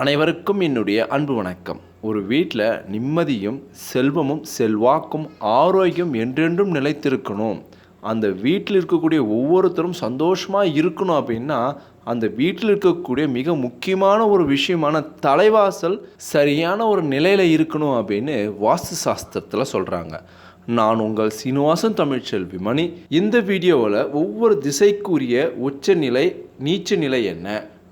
அனைவருக்கும் என்னுடைய அன்பு வணக்கம். ஒரு வீட்டில் நிம்மதியும் செல்வமும் செல்வாக்கும் ஆரோக்கியம் என்றென்றும் நிலைத்திருக்கணும். அந்த வீட்டில் இருக்கக்கூடிய ஒவ்வொருத்தரும் சந்தோஷமாக இருக்கணும் அப்படின்னா அந்த வீட்டில் இருக்கக்கூடிய மிக முக்கியமான ஒரு விஷயமான தலைவாசல் சரியான ஒரு நிலையில் இருக்கணும் அப்படின்னு வாஸ்து சாஸ்திரத்தில் சொல்கிறாங்க நான் உங்கள் சீனிவாசன் தமிழ்ச்செல்வி மணி. இந்த வீடியோவில் ஒவ்வொரு திசைக்குரிய உச்சநிலை நீச்ச நிலை என்ன?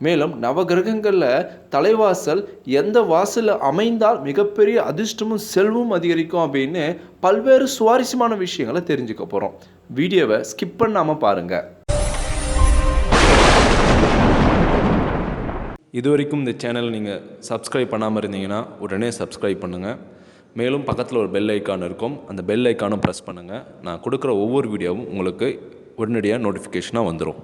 மேலும் நவகிரகங்களில் தலைவாசல் எந்த வாசலில் அமைந்தால் மிகப்பெரிய அதிர்ஷ்டமும் செல்வமும் அதிகரிக்கும் அப்படின்னு பல்வேறு சுவாரஸ்யமான விஷயங்களை தெரிஞ்சுக்க போகிறோம் வீடியோவை ஸ்கிப் பண்ணாமல் பாருங்கள் இது வரைக்கும் இந்த சேனலை நீங்கள் சப்ஸ்கிரைப் பண்ணாமல் இருந்தீங்கன்னா உடனே சப்ஸ்கிரைப் பண்ணுங்கள் மேலும் பக்கத்தில் ஒரு பெல் ஐக்கான் இருக்கும். அந்த பெல் ஐக்கானும் ப்ரெஸ் பண்ணுங்கள் நான் கொடுக்குற ஒவ்வொரு வீடியோவும் உங்களுக்கு உடனடியாக நோட்டிஃபிகேஷனாக வந்துடும்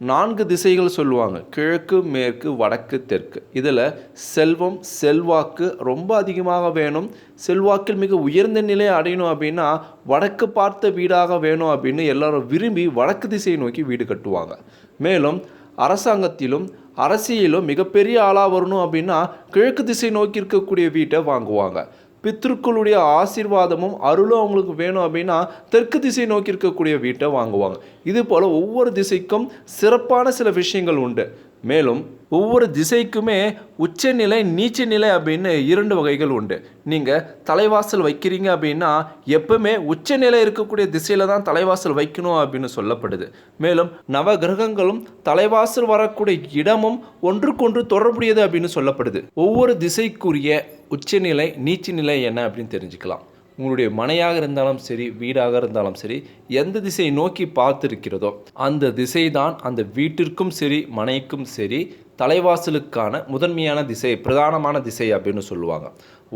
நான்கு திசைகள் சொல்லுவாங்க. கிழக்கு மேற்கு வடக்கு தெற்கு. இதில் செல்வம் செல்வாக்கு ரொம்ப அதிகமாக வேணும். செல்வாக்கில் மிக உயர்ந்த நிலையை அடையணும் அப்படின்னா வடக்கு பார்த்த வீடாக வேணும் அப்படின்னு எல்லாரும் விரும்பி வடக்கு திசையை நோக்கி வீடு கட்டுவாங்க. மேலும் அரசாங்கத்திலும் அரசியலும் மிகப்பெரிய ஆளாக வரணும் அப்படின்னா கிழக்கு திசை நோக்கி இருக்கக்கூடிய வீட்டை வாங்குவாங்க. பித்ருக்களுடைய ஆசீர்வாதமும் அருளும் அவங்களுக்கு வேணும் அப்படின்னா தெற்கு திசை நோக்கி இருக்கக்கூடிய வீட்டை வாங்குவாங்க. இது போல் ஒவ்வொரு திசைக்கும் சிறப்பான சில விஷயங்கள் உண்டு. மேலும் ஒவ்வொரு திசைக்குமே உச்சநிலை நீச்ச நிலை அப்படின்னு இரண்டு வகைகள் உண்டு. நீங்கள் தலைவாசல் வைக்கிறீங்க அப்படின்னா எப்பவுமே உச்சநிலை இருக்கக்கூடிய திசையில் தான் தலைவாசல் வைக்கணும் அப்படின்னு சொல்லப்படுது. மேலும் நவ கிரகங்களும் தலைவாசல் வரக்கூடிய இடமும் ஒன்றுக்கொன்று தொடர்புடையது அப்படின்னு சொல்லப்படுது. ஒவ்வொரு திசைக்குரிய உச்சநிலை நீச்ச நிலை என்ன அப்படின்னு தெரிஞ்சுக்கலாம். உங்களுடைய மனையாக இருந்தாலும் சரி வீடாக இருந்தாலும் சரி எந்த திசையை நோக்கி பார்த்திருக்கிறதோ அந்த திசை தான் அந்த வீட்டிற்கும் சரி மனைக்கும் சரி தலைவாசலுக்கான முதன்மையான திசை பிரதானமான திசை அப்படின்னு சொல்லுவாங்க.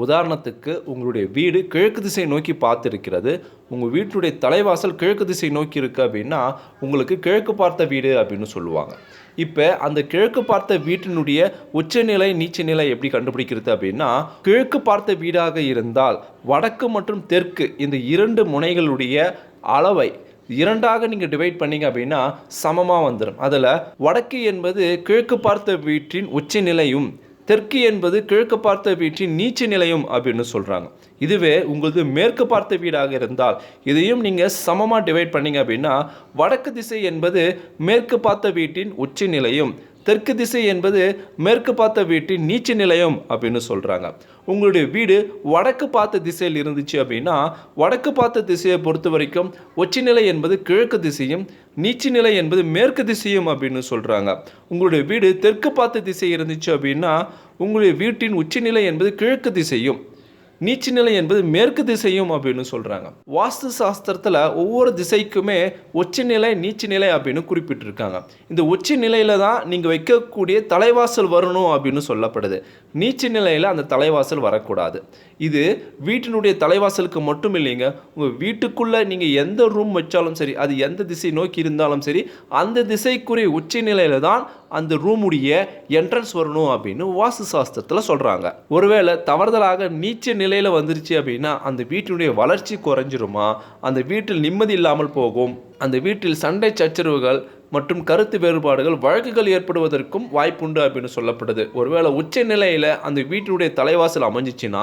உதாரணத்துக்கு உங்களுடைய வீடு கிழக்கு திசை நோக்கி பார்த்துருக்கிறது. உங்கள் வீட்டுடைய தலைவாசல் கிழக்கு திசை நோக்கி இருக்கு அப்படின்னா உங்களுக்கு கிழக்கு பார்த்த வீடு அப்படின்னு சொல்லுவாங்க. இப்போ அந்த கிழக்கு பார்த்த வீட்டினுடைய உச்சநிலை நீச்சநிலை எப்படி கண்டுபிடிக்கிறது அப்படின்னா கிழக்கு பார்த்த வீடாக இருந்தால் வடக்கு மற்றும் தெற்கு இந்த இரண்டு முனைகளுடைய அளவை இரண்டாக நீங்கள் டிவைட் பண்ணீங்க அப்படின்னா சமமாக வந்துடும் அதில் வடக்கு என்பது கிழக்கு பார்த்த வீட்டின் உச்சநிலையும் தெற்கு என்பது கிழக்கு பார்த்த வீட்டின் நீச்ச நிலையும் அப்படின்னு சொல்கிறாங்க இதுவே உங்களது மேற்கு பார்த்த வீடாக இருந்தால் இதையும் நீங்கள் சமமாக டிவைட் பண்ணீங்க அப்படின்னா வடக்கு திசை என்பது மேற்கு பார்த்த வீட்டின் உச்ச நிலையும் தெற்கு திசை என்பது மேற்கு பார்த்த வீட்டின் நீச்ச நிலையம் அப்படின்னு சொல்கிறாங்க உங்களுடைய வீடு வடக்கு பார்த்த திசையில் இருந்துச்சு அப்படின்னா வடக்கு பார்த்த திசையை பொறுத்த வரைக்கும் உச்சிநிலை என்பது கிழக்கு திசையும் நீச்ச நிலை என்பது மேற்கு திசையும் அப்படின்னு சொல்கிறாங்க உங்களுடைய வீடு தெற்கு பார்த்த திசை இருந்துச்சு அப்படின்னா உங்களுடைய வீட்டின் உச்சநிலை என்பது கிழக்கு திசையும். நீச்ச நிலை என்பது மேற்கு திசையும் அப்படின்னு சொல்கிறாங்க வாஸ்து சாஸ்திரத்தில் ஒவ்வொரு திசைக்குமே உச்சநிலை நீச்ச நிலை அப்படின்னு குறிப்பிட்டிருக்காங்க. இந்த உச்ச நிலையில் தான் நீங்கள் வைக்கக்கூடிய தலைவாசல் வரணும் அப்படின்னு சொல்லப்படுது. நீச்ச நிலையில் அந்த தலைவாசல் வரக்கூடாது. இது வீட்டினுடைய தலைவாசலுக்கு மட்டும் இல்லைங்க உங்கள் வீட்டுக்குள்ளே நீங்கள் எந்த ரூம் வச்சாலும் சரி அது எந்த திசை நோக்கி இருந்தாலும் சரி அந்த திசைக்குரிய உச்ச நிலையில் தான் அந்த ரூமுடைய என்ட்ரன்ஸ் வரணும் அப்படின்னு வாஸ்து சாஸ்திரத்தில் சொல்கிறாங்க ஒருவேளை தவறுதலாக நீச்ச நிலையில் வந்துருச்சு அப்படின்னா அந்த வீட்டினுடைய வளர்ச்சி குறைஞ்சிருமா? அந்த வீட்டில் நிம்மதி இல்லாமல் போகும். அந்த வீட்டில் சண்டை சச்சரவுகள் மற்றும் கருத்து வேறுபாடுகள் வழக்குகள் ஏற்படுவதற்கும் வாய்ப்புண்டு அப்படின்னு சொல்லப்படுது. ஒருவேளை உச்ச நிலையில் அந்த வீட்டினுடைய தலைவாசல் அமைஞ்சிச்சுன்னா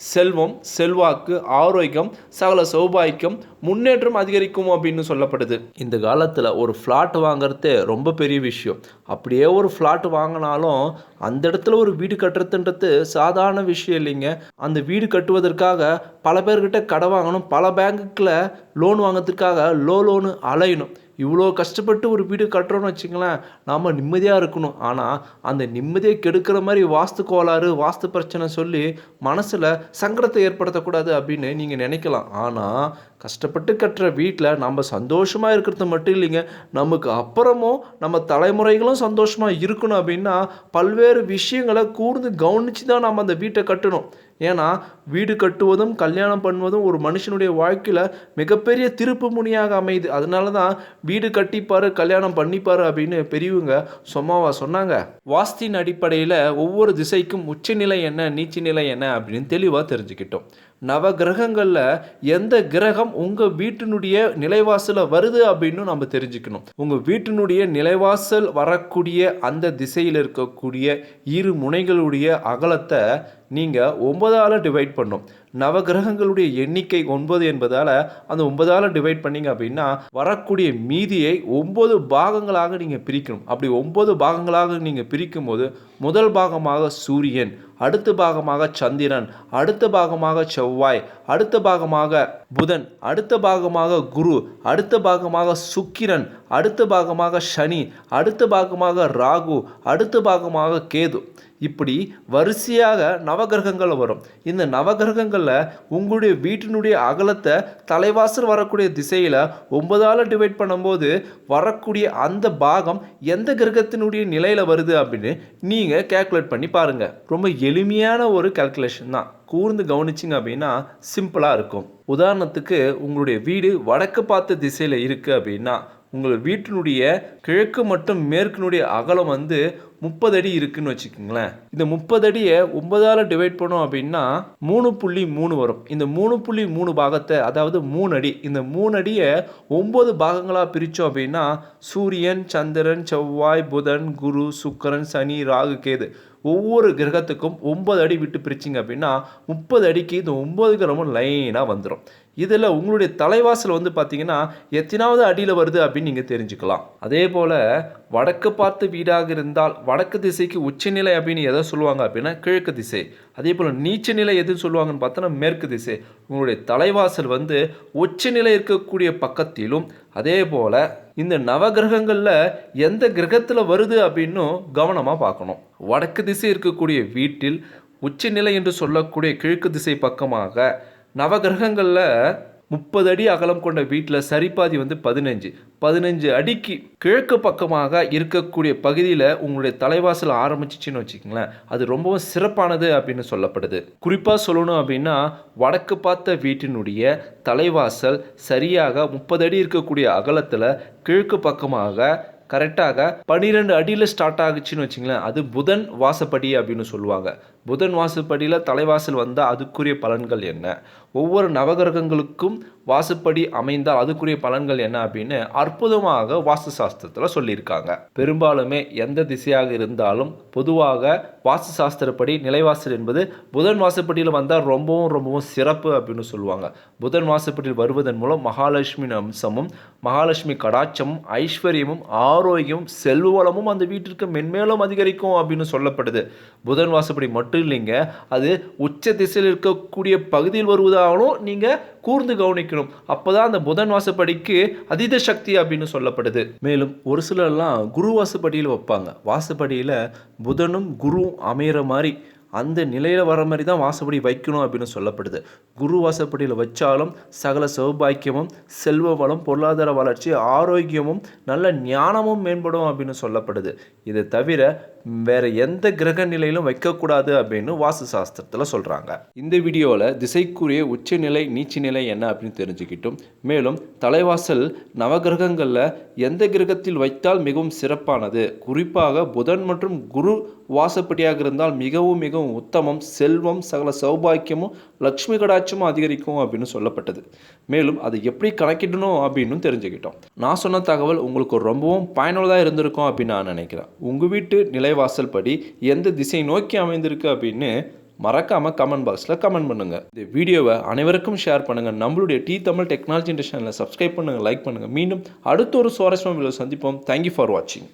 செல்வம் செல்வாக்கு ஆரோக்கியம் சகல சௌபாக்கியம் முன்னேற்றம் அதிகரிக்கும் அப்படின்னு சொல்லப்படுது. இந்த காலத்தில் ஒரு ஃப்ளாட் வாங்குறதே ரொம்ப பெரிய விஷயம். அப்படியே ஒரு ஃப்ளாட் வாங்கினாலும் அந்த இடத்துல ஒரு வீடு கட்டுறதுன்றது சாதாரண விஷயம் இல்லைங்க. அந்த வீடு கட்டுவதற்காக பல பேர்கிட்ட கடை வாங்கணும். பல பேங்க்கில் லோன் வாங்கிறதுக்காக லோ லோனு அலையணும். இவ்வளோ கஷ்டப்பட்டு ஒரு வீடு கட்டுறோன்னு வச்சுங்களேன் நாம் நிம்மதியாக இருக்கணும். ஆனால் அந்த நிம்மதியை கெடுக்கிற மாதிரி வாஸ்து கோளாறு வாஸ்து பிரச்சனை சொல்லி மனசில் சங்கடத்தை ஏற்படுத்தக்கூடாது அப்படின்னு நீங்கள் நினைக்கலாம். ஆனால் கஷ்டப்பட்டு கட்டுற வீட்டில் நம்ம சந்தோஷமாக இருக்கிறது மட்டும் இல்லைங்க நமக்கு அப்புறமும் நம்ம தலைமுறைகளும் சந்தோஷமாக இருக்கணும் அப்படின்னா பல்வேறு விஷயங்களை கூர்ந்து கவனித்து தான் நம்ம அந்த வீட்டை கட்டணும். ஏன்னா வீடு கட்டுவதும் கல்யாணம் பண்ணுவதும் ஒரு மனுஷனுடைய வாழ்க்கையில் மிகப்பெரிய திருப்பு முனியாக அமையுது. அதனால தான் வீடு கட்டிப்பாரு கல்யாணம் பண்ணிப்பாரு அப்படின்னு பெரியவங்க சும்மாவா சொன்னாங்க. வாஸ்தின் அடிப்படையில் ஒவ்வொரு திசைக்கும் உச்சநிலை என்ன நீச்ச நிலை என்ன அப்படின்னு தெளிவாக தெரிஞ்சுக்கிட்டோம். நவ கிரகங்களில் எந்த கிரகம் உங்கள் வீட்டினுடைய நிலைவாசலில் வருது அப்படின்னு நம்ம தெரிஞ்சுக்கணும். உங்கள் வீட்டினுடைய நிலைவாசல் வரக்கூடிய அந்த திசையில் இருக்கக்கூடிய இரு முனைகளுடைய அகலத்தை நீங்கள் ஒன்பதால் டிவைட் பண்ணும் நவகிரகங்களுடைய எண்ணிக்கை ஒன்பது என்பதால் அந்த ஒன்பதால் டிவைட் பண்ணீங்க அப்படின்னா வரக்கூடிய மீதியை ஒம்பது பாகங்களாக நீங்கள் பிரிக்கணும். அப்படி ஒம்பது பாகங்களாக நீங்கள் பிரிக்கும் போது முதல் பாகமாக சூரியன் அடுத்த பாகமாக சந்திரன் அடுத்த பாகமாக செவ்வாய் அடுத்த பாகமாக புதன் அடுத்த பாகமாக குரு அடுத்த பாகமாக சுக்கிரன் அடுத்த பாகமாக சனி அடுத்த பாகமாக ராகு அடுத்த பாகமாக கேது. இப்படி வரிசையாக நவகிரகங்கள் வரும். இந்த நவகிரகங்களில் உங்களுடைய வீட்டினுடைய அகலத்தை தலைவாசல் வரக்கூடிய திசையில் ஒன்பதால் டிவைட் பண்ணும்போது வரக்கூடிய அந்த பாகம் எந்த கிரகத்தினுடைய நிலையில் வருது அப்படின்னு நீங்கள் கேல்குலேட் பண்ணி பாருங்கள் ரொம்ப எளிமையான ஒரு கேல்குலேஷன் தான். கூர்ந்து கவனிச்சிங்க அப்படின்னா சிம்பிளாக இருக்கும். உதாரணத்துக்கு உங்களுடைய வீடு வடக்கு பார்த்த திசையில் இருக்குது அப்படின்னா உங்கள் வீட்டினுடைய கிழக்கு மற்றும் மேற்கினுடைய அகலம் வந்து முப்பது அடி இருக்குன்னு வச்சுக்கோங்களேன். இந்த முப்பது அடியை ஒன்பதால் டிவைட் பண்ணோம் அப்படின்னா மூணு புள்ளி மூணு வரும். இந்த மூணு புள்ளி மூணு பாகத்தை அதாவது மூணு அடி இந்த மூணு அடியை ஒம்பது பாகங்களாக பிரித்தோம் அப்படின்னா சூரியன் சந்திரன் செவ்வாய் புதன் குரு சுக்கரன் சனி ராகு கேது. ஒவ்வொரு கிரகத்துக்கும் ஒன்பது அடி விட்டு பிரிச்சிங்க அப்படின்னா முப்பது அடிக்கு இந்த ஒம்பது கிரகமும் லைனாக வந்துடும் இதில் உங்களுடைய தலைவாசல் வந்து பார்த்தீங்கன்னா எத்தனாவது அடியில் வருது அப்படின்னு நீங்கள் தெரிஞ்சுக்கலாம். அதே போல் வடக்கு பார்த்து வீடாக இருந்தால் வடக்கு திசைக்கு உச்சநிலை அப்படின்னு எதை சொல்லுவாங்க அப்படின்னா கிழக்கு திசை. அதே போல் நீச்ச நிலை எது சொல்லுவாங்கன்னு பார்த்தோன்னா மேற்கு திசை. உங்களுடைய தலைவாசல் வந்து உச்சநிலை இருக்கக்கூடிய பக்கத்திலும் அதே போல் இந்த நவகிரகங்களில் எந்த கிரகத்தில் வருது அப்படின்னும் கவனமாக பார்க்கணும். வடக்கு திசை இருக்கக்கூடிய வீட்டில் உச்சநிலை என்று சொல்லக்கூடிய கிழக்கு திசை பக்கமாக நவகிரகங்களில் முப்பது அடி அகலம் கொண்ட வீட்டில் சரிபாதி வந்து பதினஞ்சு. பதினஞ்சு அடிக்கு கிழக்கு பக்கமாக இருக்கக்கூடிய பகுதியில் உங்களுடைய தலைவாசல் ஆரம்பிச்சிச்சின்னு வச்சுக்கோங்களேன். அது ரொம்பவும் சிறப்பானது அப்படின்னு சொல்லப்படுது. குறிப்பாக சொல்லணும் அப்படின்னா வடக்கு பார்த்த வீட்டினுடைய தலைவாசல் சரியாக முப்பது அடி இருக்கக்கூடிய அகலத்தில் கிழக்கு பக்கமாக கரெக்டாக பன்னிரெண்டு அடியில் ஸ்டார்ட் ஆகுச்சுன்னு வச்சுங்களேன் அது புதன் வாசப்படி அப்படின்னு சொல்லுவாங்க. புதன் வாசுப்படியில் தலைவாசல் வந்தால் அதுக்குரிய பலன்கள் என்ன? ஒவ்வொரு நவகிரகங்களுக்கும் வாசுப்படி அமைந்தால் அதுக்குரிய பலன்கள் என்ன அப்படின்னு அற்புதமாக வாஸ்து சாஸ்திரத்தில் சொல்லியிருக்காங்க. பெரும்பாலுமே எந்த திசையாக இருந்தாலும் பொதுவாக வாஸ்து சாஸ்திரப்படி நிலைவாசல் என்பது புதன் வாசுப்படியில் வந்தால் ரொம்பவும் ரொம்பவும் சிறப்பு அப்படின்னு சொல்லுவாங்க. புதன் வாசுப்படியில் வருவதன் மூலம் மகாலட்சுமி அம்சமும் மகாலட்சுமி கடாட்சமும் ஐஸ்வர்யமும் ஆரோக்கியமும் செல்வ வளமும் அந்த வீட்டிற்கு மென்மேலும் அதிகரிக்கும் அப்படின்னு சொல்லப்படுது. புதன் வாசுப்படி மட்டும் இல்லைங்க. அது உச்ச திசையில் இருக்கக்கூடிய பகுதியில் வருவதாலும் நீங்கள் கூர்ந்து கவனிக்கணும். அப்போதான் அந்த புதன் வாசப்படிக்கு அதீத சக்தி அப்படின்னு சொல்லப்படுது. மேலும் ஒரு சிலர்லாம் குரு வாசப்படியில் வைப்பாங்க. வாசப்படியில் புதனும் குருவும் அமையிற மாதிரி அந்த நிலையில் வர மாதிரி தான் வாசப்படி வைக்கணும் அப்படின்னு சொல்லப்படுது. குரு வாசப்படியில் வச்சாலும் சகல சௌபாக்கியமும் செல்வ வளம் பொருளாதார வளர்ச்சி ஆரோக்கியமும் நல்ல ஞானமும் மேம்படும் அப்படின்னு சொல்லப்படுது. இதை தவிர வேற எந்த கிரக நிலையிலும் வைக்கக்கூடாது அப்படின்னு வாஸ்து சாஸ்திரத்தில் சொல்கிறாங்க இந்த வீடியோவில் திசைக்குரிய உச்சநிலை நீச்சநிலை என்ன அப்படின்னு தெரிஞ்சுக்கிட்டும். மேலும் தலைவாசல் நவகிரகங்களில் எந்த கிரகத்தில் வைத்தால் மிகவும் சிறப்பானது? குறிப்பாக புதன் மற்றும் குரு வாசப்படியாக இருந்தால் மிகவும் மிகவும் உத்தமம் செல்வம் சகல சௌபாக்கியமும் லக்ஷ்மி கடாட்சமும் அதிகரிக்கும் அப்படின்னு சொல்லப்பட்டது. மேலும் அதை எப்படி கணக்கிடணும் அப்படின்னு தெரிஞ்சுக்கிட்டோம். நான் சொன்ன தகவல் உங்களுக்கு ரொம்பவும் பயனுள்ளதாக இருந்திருக்கும் அப்படின்னு நான் நினைக்கிறேன். உங்கள் வீட்டு நிலைவாசல் படி எந்த திசை நோக்கி அமைந்திருக்கு அப்படின்னு மறக்காமல் கமெண்ட் பாக்ஸில் கமெண்ட் பண்ணுங்கள் இந்த வீடியோவை அனைவருக்கும் ஷேர் பண்ணுங்கள் நம்மளுடைய டி தமிழ் டெக்னாலஜி சேனலை சப்ஸ்கிரைப் பண்ணுங்கள் லைக் பண்ணுங்கள் மீண்டும் அடுத்த ஒரு சுவாரஸ்யமான வீடியோ சந்திப்போம். தேங்க்யூ ஃபார் வாட்சிங்